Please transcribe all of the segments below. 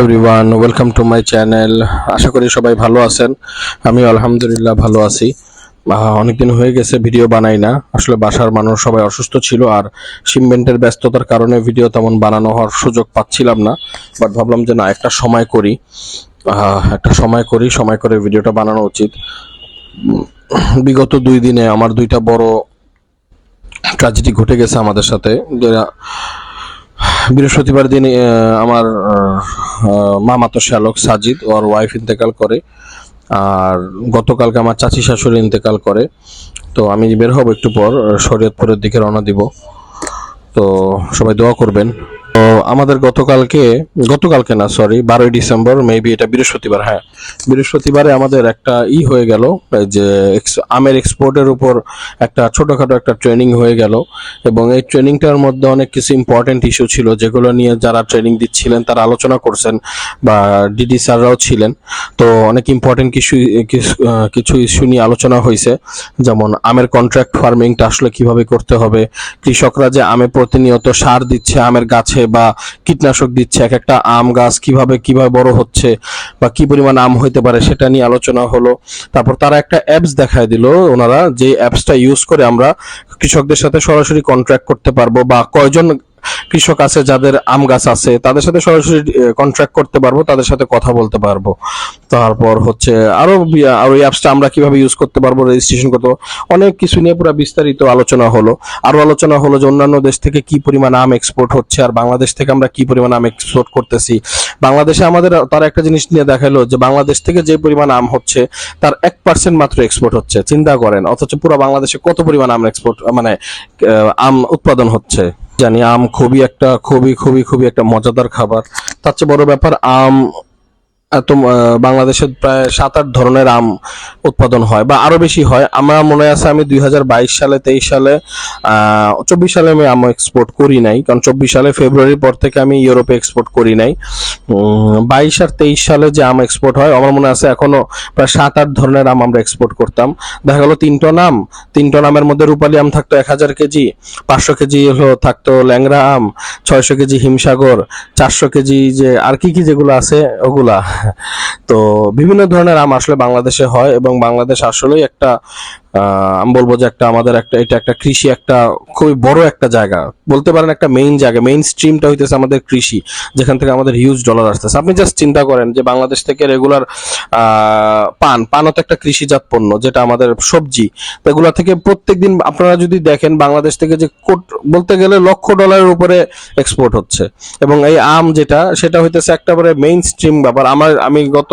Everyone welcome to my channel আশা করি সবাই ভালো আছেন। আমি আলহামদুলিল্লাহ ভালো আছি। অনেকদিন হয়ে গেছে ভিডিও বানাই না। আসলে বাসার মানুষ সবাই অসুস্থ ছিল আর শিপমেন্টের ব্যস্ততার কারণে ভিডিও তেমন বানানো হওয়ার সুযোগ পাচ্ছিলাম না। বাট ভাবলাম যে না, একটা সময় করি। একটা সময় করি, সময় করে ভিডিওটা বানানো উচিত। বিগত দুই দিনে আমার দুইটা বড় ট্র্যাজেডি ঘটে গেছে আমাদের সাথে। যেটা বৃহস্পতিবার দিন আমার মামাতো শ্যালক সাজিদ, ওর ওয়াইফ ইন্তেকাল করে, আর গতকালকে আমার চাচি শাশুড়ি ইন্তেকাল করে। তো আমি বের হব একটু পর শরীয়তপুরের দিকে রওনা দিব। তো সবাই দোয়া করবেন। তো আমাদের গতকালকে গতকালকে না সরি বারোই ডিসেম্বর মেবি এটা বৃহস্পতিবার হ্যাঁ। বৃহস্পতিবারে আমাদের একটা ই হয়ে গেল, যে আমের এক্সপোর্টের উপর একটা ছোটোখাটো একটা ট্রেনিং হয়ে গেল। এবং এই ট্রেনিংটার মধ্যে অনেক কিছু ইম্পর্টেন্ট ইস্যু ছিল, যেগুলো নিয়ে যারা ট্রেনিং দিচ্ছিলেন, তারা আলোচনা করছেন, বা ডিডি স্যাররাও ছিলেন। তো অনেক ইম্পর্টেন্ট কিছু- কিছু ইস্যু নিয়ে আলোচনা হয়েছে। যেমন আমের কন্ট্রাক্ট ফার্মিংটা আসলে কীভাবে করতে হবে। কৃষকরা যে আমে প্রতিনিয়ত সার দিচ্ছে, আমের গাছে বা কীটনাশক দিচ্ছে, এক একটা আম গাছ কীভাবে কীভাবে বড় হচ্ছে বা কি পরিমাণ আম হইতে পারে সেটা নিয়ে আলোচনা হলো। তারপর তারা একটা অ্যাপস দেখায় দিল ওনারা, যে অ্যাপসটা ইউজ করে আমরা কৃষকদের সাথে সরাসরি কন্ট্রাক্ট করতে পারব বা কয়জন কৃষক আছে, যাদের আম গাছ আছে, তাদের সাথে সরাসরি কন্ট্রাক্ট করতে পারব, তাদের সাথে কথা বলতে পারব। তারপর হচ্ছে আরও ওই অ্যাপসটা আমরা কীভাবে ইউজ করতে পারব রেজিস্ট্রেশন করতে অনেক কিছু নিয়ে পুরো বিস্তারিত আলোচনা হলো। আরও আলোচনা হলো যে অন্যান্য দেশ থেকে কি পরিমাণ আম এক্সপোর্ট হচ্ছে, আর বাংলাদেশ থেকে আমরা কি পরিমাণ আম এক্সপোর্ট করতেছি। বাংলাদেশে আমাদের, তার একটা জিনিস নিয়ে দেখাল যে বাংলাদেশ থেকে যে পরিমাণ আম হচ্ছে, তার এক পার্সেন্ট মাত্র এক্সপোর্ট হচ্ছে। চিন্তা করেন, অথচ পুরো বাংলাদেশে কত পরিমাণ আম এক্সপোর্ট মানে আম উৎপাদন হচ্ছে। জানি, আম খুবই একটা, খুবই খুবই খুবই একটা মজাদার খাবার। তার চেয়ে বড় ব্যাপার, আম এত আহ, বাংলাদেশে প্রায় সাত আট ধরনের আম উৎপাদন হয় বা আরও বেশি হয়। আমার মনে আছে আমি দুই হাজার বাইশ সালে তেইশ সালে চব্বিশ সালে আমি আম এক্সপোর্ট করি নাই কারণ চব্বিশ সালে ফেব্রুয়ারির পর থেকে আমি ইউরোপে এক্সপোর্ট করি নাই। বাইশ আর তেইশ সালে যে আম এক্সপোর্ট হয় আমার মনে আছে এখনও প্রায় সাত আট ধরনের আম আমরা এক্সপোর্ট করতাম। দেখা গেলো তিন টন আম তিন টন আমের মধ্যে রূপালী আম থাকতো এক হাজার কেজি পাঁচশো কেজি হলো থাকতো ল্যাংরা আম ছয়শো কেজি হিমসাগর চারশো কেজি যে আর কি কি যেগুলো আছে ওগুলা তো বিভিন্ন ধরনের আম আসলে বাংলাদেশে হয় এবং বাংলাদেশ আসলেই একটা আমি বলব যে একটা আমাদের একটা, এটা একটা কৃষি একটা খুবই বড় একটা জায়গা। বলতে পারেন একটা মেইন জায়গা মেইন স্ট্রিমটা হইতেছে আমাদের কৃষি, যেখান থেকে আমাদের হিউজ ডলার আসতেছে। আপনি জাস্ট চিন্তা করেন যে বাংলাদেশ থেকে রেগুলার পান, পানও তো একটা কৃষিজাত পণ্য, যেটা আমাদের সবজি। এগুলা থেকে প্রত্যেকদিন আপনারা যদি দেখেন বাংলাদেশ থেকে যে কোট, বলতে গেলে লক্ষ ডলারের উপরে এক্সপোর্ট হচ্ছে। এবং এই আম যেটা, সেটা হইতেছে একেবারে মেইন স্ট্রিম ব্যাপার। আমার, আমি গত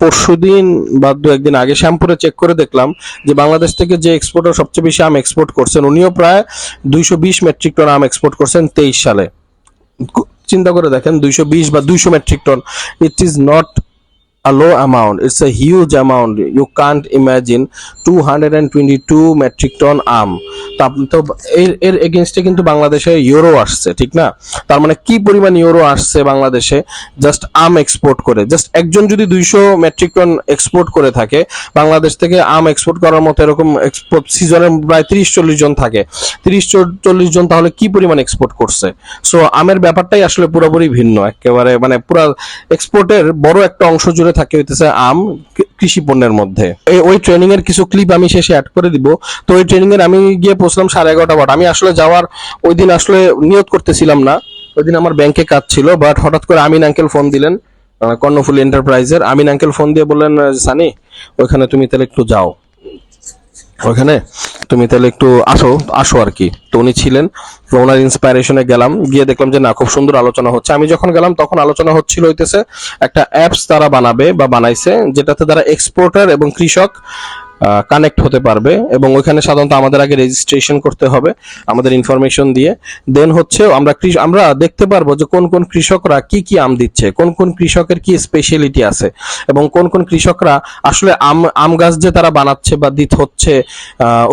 পরশু দিন বা দু একদিন আগে শ্যামপুরে চেক করে দেখলাম যে বাংলাদেশ থেকে যে এক্সপোর্টার সবচেয়ে বেশি আম এক্সপোর্ট করছেন, উনিও প্রায় দুইশো বিশ মেট্রিক টন আম এক্সপোর্ট করছেন তেইশ সালে। চিন্তা করে দেখেন, দুইশো বিশ বা দুইশো metric ton it is not a low amount, it's a huge amount. You can't imagine 222 metric ton আম। তো এর এর এগেনস্টে কিন্তু বাংলাদেশে ইউরো আসছে, ঠিক না? তার মানে কি পরিমাণ ইউরো আসছে বাংলাদেশে? জাস্ট আম এক্সপোর্ট করে। জাস্ট একজন যদি দুইশো মেট্রিক টন এক্সপোর্ট করে থাকে, বাংলাদেশ থেকে আম এক্সপোর্ট করার মতো এরকম এক্সপোর্ট সিজনে প্রায় তিরিশ চল্লিশ জন থাকে। তিরিশ চল্লিশ জন তাহলে কি পরিমাণ এক্সপোর্ট করছে? সো আমের ব্যাপারটাই আসলে পুরোপুরি ভিন্ন। একেবারে মানে পুরা এক্সপোর্টের বড় একটা অংশ জুড়ে থাকে হইতেছে আম কৃষি পণ্যের মধ্যে। ওই ট্রেনিং এর কিছু ক্লিপ আমি শেষে অ্যাড করে দিব। তো ওই ট্রেনিং এর আমি গিয়ে পৌঁছলাম সাড়ে এগারোটা বাট আমি আসলে যাওয়ার ওই দিন আসলে নিয়ত করতেছিলাম না। ওই দিন আমার ব্যাংকে কাজ ছিল বাট হঠাৎ করে আমিন আঙ্কেল ফোন দিলেন কর্ণফুলী এন্টারপ্রাইজের আমিন আঙ্কেল ফোন দিয়ে বললেন সানি, ওইখানে তুমি তাহলে একটু যাও। ওইখানে তুমি তাহলে একটু আসো আসো আর কি তো উনি ছিলেন, তো ওনার ইন্সপাইরেশনে গেলাম। গিয়ে দেখলাম যে, না, খুব সুন্দর আলোচনা হচ্ছে। আমি যখন গেলাম, তখন আলোচনা হচ্ছিল হইতেছে, একটা অ্যাপস তারা বানাবে বা বানাইছে, যেটাতে তারা এক্সপোর্টার এবং কৃষক কানেক্ট হতে পারবে এবং ওইখানে সাধারণত আমাদের আগে রেজিস্ট্রেশন করতে হবে, আমাদের ইনফরমেশন দিয়ে। দেন হচ্ছে আমরা আমরা দেখতে পারব যে কোন কোন কৃষকরা কি কি আম দিচ্ছে, কোন কোন কৃষকের কি স্পেশালিটি আছে এবং কোন কোন কৃষকরা আসলে আম আম গাছ যে তারা বানাচ্ছে বা দিত হচ্ছে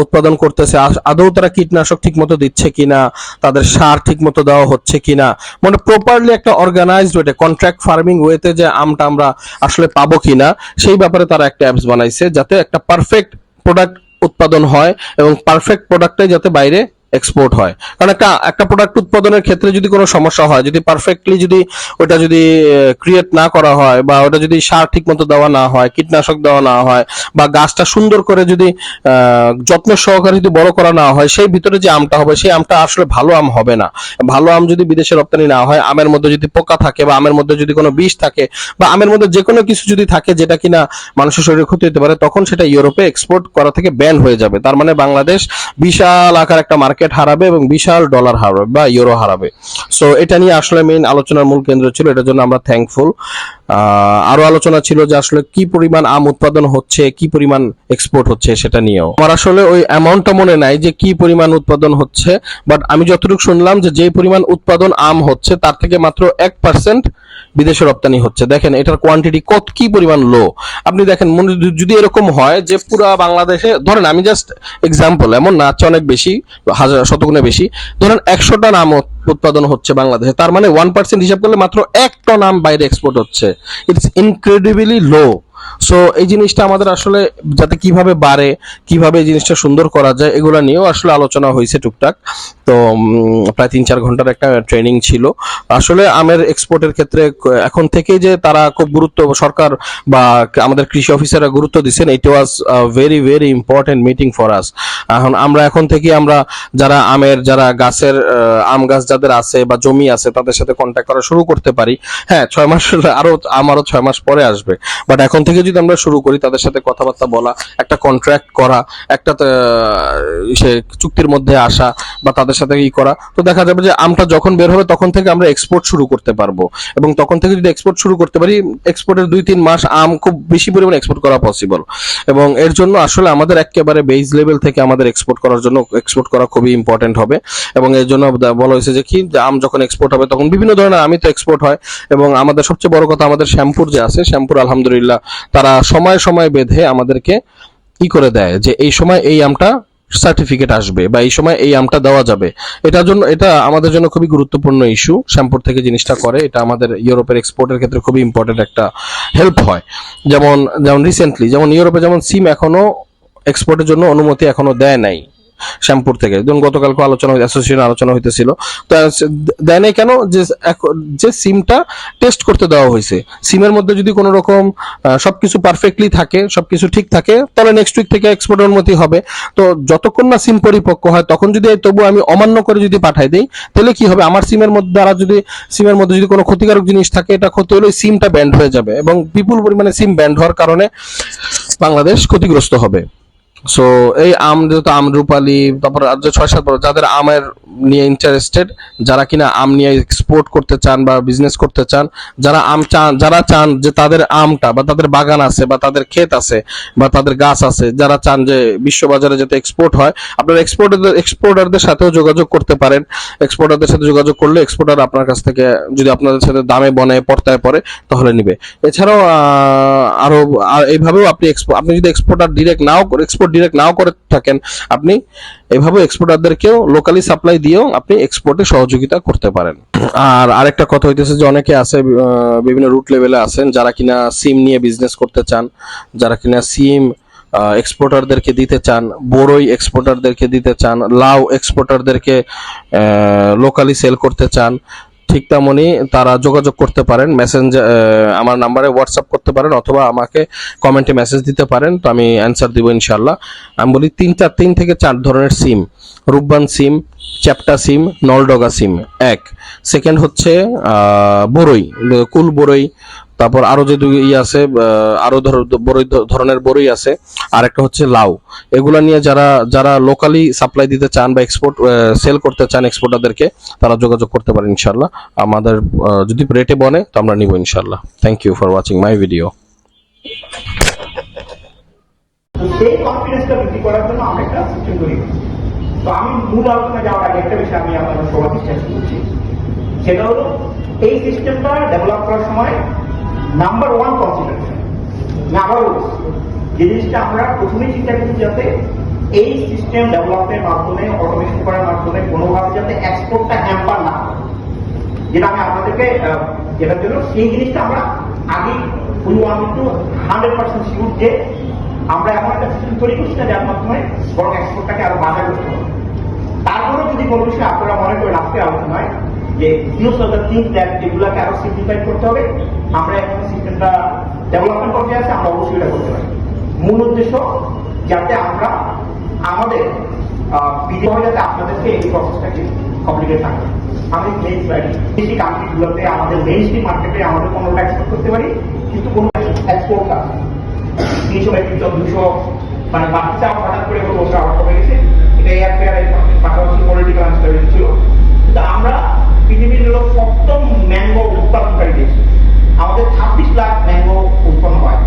উৎপাদন করতেছে আদৌ তারা কীটনাশক ঠিক মতো দিচ্ছে কিনা, তাদের সার ঠিক মতো দেওয়া হচ্ছে কিনা মানে প্রপারলি একটা অর্গানাইজড ওয়েতে কন্ট্রাক্ট ফার্মিং ওয়েতে যে আমটা আমরা আসলে পাবো কিনা, সেই ব্যাপারে তারা একটা অ্যাপস বানাইছে, যাতে একটা পারফেক্ট প্রোডাক্ট উৎপাদন হয় এবং পারফেক্ট প্রোডাক্টটাই যাতে বাইরে এক্সপোর্ট হয়। কারণ একটা একটা প্রোডাক্ট উৎপাদনের ক্ষেত্রে যদি কোনো সমস্যা হয়, যদি পারফেক্টলি যদি ওটা যদি ক্রিয়েট না করা হয় বা ওটা যদি সার ঠিক মতো দেওয়া না হয়, কীটনাশক দেওয়া না হয় বা গাছটা সুন্দর করে যদি যত্ন সহকারে যদি বড় করা না হয়, সেই ভিতরে যে আমটা হবে, সেই আমটা আসলে ভালো আম হবে না। ভালো আম যদি বিদেশে রপ্তানি না হয়, আমের মধ্যে যদি পোকা থাকে বা আমের মধ্যে যদি কোনো বিষ থাকে বা আমের মধ্যে যে কোনো কিছু যদি থাকে যেটা কিনা মানুষের শরীরে ক্ষতি হতে পারে, তখন সেটা ইউরোপে এক্সপোর্ট করা থেকে ব্যান হয়ে যাবে। তার মানে বাংলাদেশ বিশাল আকার একটা মার্কেট হারাবে এবং বিশাল ডলার হারাবে বা ইউরো হারাবে। সো এটা নিয়ে আসলে মেইন আলোচনার মূল কেন্দ্র ছিল, এটার জন্য আমরা থ্যাঙ্কফুল আরও আলোচনা ছিল যে আসলে কি পরিমাণ আম উৎপাদন হচ্ছে, কি পরিমাণ এক্সপোর্ট হচ্ছে সেটা নিয়েও। আমার আসলে ওই অ্যামাউন্টটা মনে নাই যে কি পরিমাণ উৎপাদন হচ্ছে বাট আমি যতটুকু শুনলাম যে যে পরিমাণ উৎপাদন আম হচ্ছে, তার থেকে মাত্র এক পার্সেন্ট বিদেশে রপ্তানি হচ্ছে। দেখেন, এটার কোয়ান্টিটি কত, কি পরিমাণ লো আপনি দেখেন, মনে- যদি এরকম হয় যে পুরো বাংলাদেশে, ধরেন আমি জাস্ট এক্সাম্পল এমন না আছে অনেক বেশি, হাজার, শতগুণে বেশি। ধরেন একশোটা নাম উৎপাদন হচ্ছে বাংলাদেশে, তার মানে ওয়ান পার্সেন্ট হিসাব করলে মাত্র একটা নাম বাইরে এক্সপোর্ট হচ্ছে। ইটস ইনক্রেডিবলি লো সো এই জিনিসটা আমাদের আসলে যাতে কীভাবে বাড়ে, কীভাবে এই জিনিসটা সুন্দর করা যায়, এগুলো নিয়েও আসলে আলোচনা হয়েছে টুকটাক। তো প্রায় তিন চার ঘণ্টার একটা ট্রেনিং ছিল। আসলে আমের এক্সপোর্টের ক্ষেত্রে এখন থেকে যে তারা খুব গুরুত্ব, সরকার বা আমাদের কৃষি অফিসাররা গুরুত্ব দিচ্ছেন it was very very important meeting for us এখন আমরা এখন থেকে আমরা যারা আমের, যারা গাছের আম গাছ যাদের আছে বা জমি আছে, তাদের সাথে কন্ট্যাক্ট করা শুরু করতে পারি। হ্যাঁ ছয় মাস, আরও, আমারও ছয় মাস পরে আসবে। বাট এখন থেকে যদি আমরা শুরু করি, তাদের সাথে কথাবার্তা বলা, একটা কন্ট্রাক্ট করা, একটা সে চুক্তির মধ্যে আসা বা তাদের সাথে ই করা, তো দেখা যাবে যে আমটা যখন বের হবে তখন থেকে আমরা এক্সপোর্ট শুরু করতে পারব। এবং তখন থেকে যদি এক্সপোর্ট শুরু করতে পারি এক্সপোর্টের দুই তিন মাস আম খুব বেশি পরিমাণে এক্সপোর্ট করা পসিবল এবং এর জন্য আসলে আমাদের একেবারে বেস লেভেল থেকে আমাদের এক্সপোর্ট করার জন্য এক্সপোর্ট করা খুবই ইম্পর্টেন্ট হবে। এবং এর জন্য বলা হয়েছে যে কি আম যখন এক্সপোর্ট হবে তখন বিভিন্ন ধরনের আমি তো এক্সপোর্ট হয়। এবং আমাদের সবচেয়ে বড় কথা আমাদের শ্যাম্পুর যে আছে, শ্যাম্পুর আলহামদুলিল্লাহ তারা সময় সময় বেঁধে আমাদেরকে কি করে দেয় যে এই সময় এই আমটা সার্টিফিকেট আসবে বা এই সময় এই আমটা দেওয়া যাবে। এটার জন্য, এটা আমাদের জন্য খুবই গুরুত্বপূর্ণ ইস্যু শ্যাম্পুর থেকে জিনিসটা করে, এটা আমাদের ইউরোপের এক্সপোর্টের ক্ষেত্রে খুবই ইম্পর্টেন্ট একটা হেল্প হয়। যেমন যেমন রিসেন্টলি যেমন ইউরোপে যেমন সিম এখনও এক্সপোর্টের জন্য অনুমতি এখনও দেয় নাই। শ্যাম্পুর থেকে। যেমন গতকালকে আলোচনা অ্যাসোসিয়েশন আলোচনা হইতেছিল। তো দেয় কেন? যে যে সিমটা টেস্ট করতে দেওয়া হয়েছে সিমের মধ্যে যদি কোনো রকম সবকিছু পারফেক্টলি থাকে, সবকিছু ঠিক থাকে, তাহলে নেক্সট উইক থেকে এক্সপোর্ট অনুমতি হবে। তো যতক্ষণ না সিম পরিপক্ক হয়, তখন যদি তবু আমি অমান্য করে যদি পাঠাই দেই, তাহলে কি হবে? আমার সিমের মধ্যে দ্বারা যদি সিমের মধ্যে যদি কোনো ক্ষতিকারক জিনিস থাকে, এটা ক্ষতি হলে সিমটা ব্যান্ড হয়ে যাবে এবং বিপুল পরিমাণে সিম ব্যান্ড হওয়ার কারণে বাংলাদেশ ক্ষতিগ্রস্ত হবে। সো এই আম যেহেতু আম রূপালি তারপর আর যে ছয় সাত বছর যাদের আমের নিয়ে ইন্টারেস্টেড যারা কিনা আম নিয়ে এক্সপোর্ট করতে চান বা বিজনেস করতে চান যারা আম চান যারা চান যে তাদের আমটা বা তাদের বাগান আছে বা তাদের ক্ষেত আছে বা তাদের গাছ আছে যারা চান যে বিশ্ববাজারে যাতে এক্সপোর্ট হয় আপনারা এক্সপোর্টারদের এক্সপোর্টারদের সাথেও যোগাযোগ করতে পারেন। এক্সপোর্টারদের সাথে যোগাযোগ করলে এক্সপোর্টার আপনার কাছ থেকে যদি আপনাদের সাথে দামে বনে পর্তায় পড়ে তাহলে নিবে। এছাড়াও আহ, আরও আর এইভাবেও আপনি আপনি যদি এক্সপোর্টার ডিরেক্ট নাও এক্সপোর্ট ডিরেক্ট নাও করে থাকেন, আপনি এভাবে এক্সপোর্টারদেরকেও লোকালি সাপ্লাই দিয়েও আপনি এক্সপোর্টে সহযোগিতা করতে পারেন। আর আরেকটা কথা হইতেছে যে অনেকে আছে বিভিন্ন রুট লেভেলে আছেন, যারা কিনা সিম নিয়ে বিজনেস করতে চান, যারা কিনা সিম এক্সপোর্টারদেরকে দিতে চান, বড়ই এক্সপোর্টারদেরকে দিতে চান, লাউ এক্সপোর্টারদেরকে লোকালি সেল করতে চান ঠিক তেমনই তারা যোগাযোগ করতে পারেন মেসেঞ্জার আমার নাম্বারে হোয়াটসঅ্যাপ করতে পারেন অথবা আমাকে কমেন্টে মেসেজ দিতে পারেন, তো আমি অ্যান্সার দিব ইনশাল্লাহ আমি বলি তিন চার তিন থেকে চার ধরনের সিম রূপবান সিম চ্যাপটা সিম নলডগা সিম এক সেকেন্ড হচ্ছে বড়ই কুল বড়ই তারপর আরও যে দুই ইয়ে আছে আরও ধর- বড়ই ধ- ধরনের বড়ই আছে আর একটা হচ্ছে লাউ। এগুলা নিয়ে যারা যারা লোকালি সাপ্লাই দিতে চান বা এক্সপোর্ট সেল করতে চান এক্সপোর্টারদেরকে তারা যোগাযোগ করতে পারেন ইনশাল্লাহ আমাদের যদি রেটে বনে, তো আমরা নিব ইনশাল্লাহ thank you for watching my video সেই কনফিডেন্সটা বৃদ্ধি করার জন্য আমরা একটা সিস্টেম তৈরি করছি। তো আমি মূল আলোচনা যাওয়ার আগে একটা বিষয় আমি আপনাদের বিশ্বাস করছি। সেটা হলো, এই সিস্টেমটা ডেভেলপ করার সময় নাম্বার ওয়ান কনসিডারেশন আবার জিনিসটা আমরা প্রথমেই চিন্তা করছি যাতে এই সিস্টেম ডেভেলপের মাধ্যমে অটোমেশন করার মাধ্যমে কোনোভাবে যাতে এক্সপোর্টটা হ্যাম্পার না যেটা আমি আপনাদেরকে যেটার জন্য, সেই জিনিসটা আমরা আগে উই হান্ড্রেড পার্সেন্ট শিওর যে আমরা এমন একটা সিস্টেম তৈরি করছি না যার মাধ্যমে বরং এক্সপোর্টটাকে আরও বাধা করতে হবে। তারপরেও যদি কোনো বিষয়ে আপনারা মনে করেন আজকে আলোচনায় যে use of the things that এগুলাকে আরও সিম্পলিফাই করতে হবে, আমরা এখন সিস্টেমটা ডেভেলপমেন্ট করতে আছে, আমরা অবশ্যই এটা করতে পারি। মূল উদ্দেশ্য যাতে আমরা আমাদের বিদেশ যাতে আপনাদেরকে এই প্রসেসটাকে কমপ্লিকেট থাকে। আমাদের মেইন স্লাইড বেশি কান্ট্রিগুলোতে আমাদের মেইন স্ট্রিম মার্কেটে আমাদের পণ্যটা এক্সপোর্ট করতে পারি, কিন্তু কোনো এক্সপোর্ট না। তিনশো মেট্রিক টন দুশো মানে বাচ্চা হঠাৎ করে কোনো আবার কমে গেছে। এটা এয়ার কিন্তু আমরা পৃথিবীর সপ্তম ম্যাঙ্গো উৎপাদনকারী দেশ। আমাদের ছাব্বিশ লাখ ম্যাঙ্গো উৎপন্ন হয়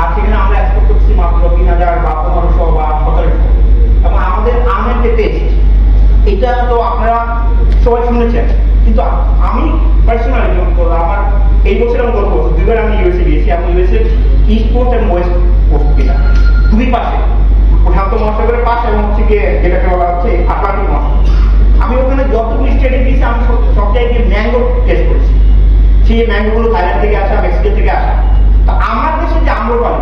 আর সেখানে আমরা এক্সপোর্ট করছি মাত্র তিন হাজার বা পনেরোশো বা সতেরোশো এবং আমাদের আমের যে টেস্ট এটা তো আপনারা সবাই শুনেছেন কিন্তু আমি পার্সোনালি আমার এই বছর আমি গল্প দুইবার আমি ইউএসএ গিয়েছি এবং ইউএসএ ইস্ট কোস্ট এবং ওয়েস্ট কোস্ট কিনা দুই পাশে প্রশান্ত মহাসাগরের পাশে এবং হচ্ছে গিয়ে যেটাকে বলা হচ্ছে আটলান্টিক মহাসাগর আমি ওখানে যতগুলি স্টেটে গিয়েছি আমি সব সব জায়গায় ম্যাঙ্গো টেস্ট করেছি সেই ম্যাঙ্গোগুলো থাইল্যান্ড থেকে আসা, মেক্সিকো থেকে আসা। তা আমার দেশে যে আম্রপালি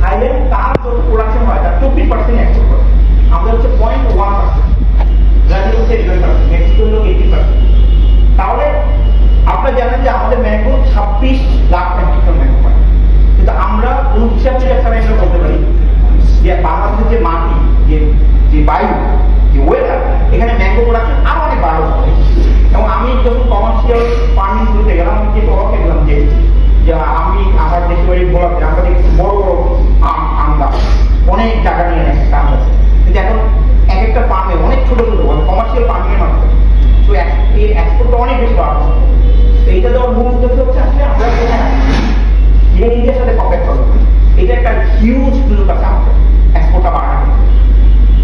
থাইল্যান্ড তার যত প্রোডাকশন হয়, তার চব্বিশ পার্সেন্ট এক্সপোর্ট করে। আমাদের হচ্ছে পয়েন্ট ওয়ান পার্সেন্ট ব্রাজিল হচ্ছে ইলেভেন পার্সেন্ট মেক্সিকো হলো এইটি পার্সেন্ট তাহলে আপনারা জানেন যে আমাদের ম্যাঙ্গো ছাব্বিশ লাখ মেট্রিক টন ম্যাঙ্গো হয় কিন্তু আমরা হিসাব থেকে একটা এটা বলতে পারি। যে বাংলাদেশের যে মাটি, যে যে বায়ু যে ওয়েদার এখানে ম্যাঙ্গো প্রোডাকশন আরও অনেক ভালো হবে এবং আমি যখন কমার্শিয়াল ফার্মিং শুরুতে গেলাম আমি যে অবাক হয়ে গেলাম যে যে আমি আমার দেশে বাড়ি বলাতে আমরা দেখছি বড় বড় আম আম গাছ অনেক জায়গা নিয়ে নেয় আম গাছ কিন্তু এখন এক একটা ফার্মে অনেক ছোট ছোট কমার্শিয়াল ফার্মিং এর মাধ্যমে তো এর এক্সপোর্টটা অনেক বেশি বাড়ছে তো এইটা দেওয়ার মূল উদ্দেশ্য হচ্ছে আসলে আমরা কোথায় আছি? যিনি ইন্ডিয়ার সাথে কম্পেয়ার করব এটা একটা হিউজ সুযোগ আছে আমাদের এক্সপোর্টটা বাড়ানো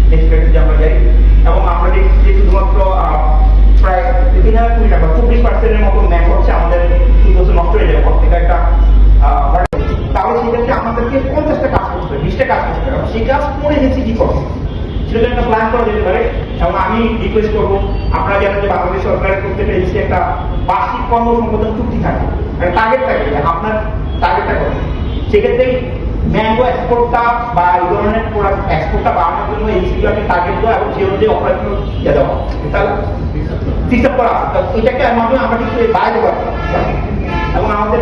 নেক্সট যে আমরা যাই এবং আমরা দেখছি যে শুধুমাত্র আহ, প্রায় তিন হাজার কোটি টাকা চব্বিশ পার্সেন্টের মতো ম্যাক হচ্ছে আমাদের শুধু নষ্ট হয়ে যাবে প্রত্যেকটা একটা আহ, বাড়ি। তাহলে সেক্ষেত্রে আমাদেরকে পঞ্চাশটা কাজ করতে হবে বিশটা কাজ করতে হবে সেই কাজ করে গেছি কি করব সেটা একটা প্ল্যান করা যেতে পারে, এবং আমি রিকোয়েস্ট করব, আপনারা জানেন যে বাংলাদেশ সরকারের প্রত্যেকটা এজেন্সি একটা বার্ষিক কর্ম সম্পাদন চুক্তি থাকে টার্গেট থাকে, যে আপনার টার্গেটটা কত? সেক্ষেত্রে ম্যাঙ্গো এক্সপোর্টটা বা এই ধরনের প্রোডাক্ট এক্সপোর্টটা বাড়ানোর জন্য এইচসিগুলোকে টার্গেট দেওয়া এবং সেই অনুযায়ী অপারেশন দিয়ে দেওয়া। তাহলে ফিক্স করা আছে। তো এটাকে মাধ্যমে আমরা কিন্তু বাইরে পারতাম এবং আমাদের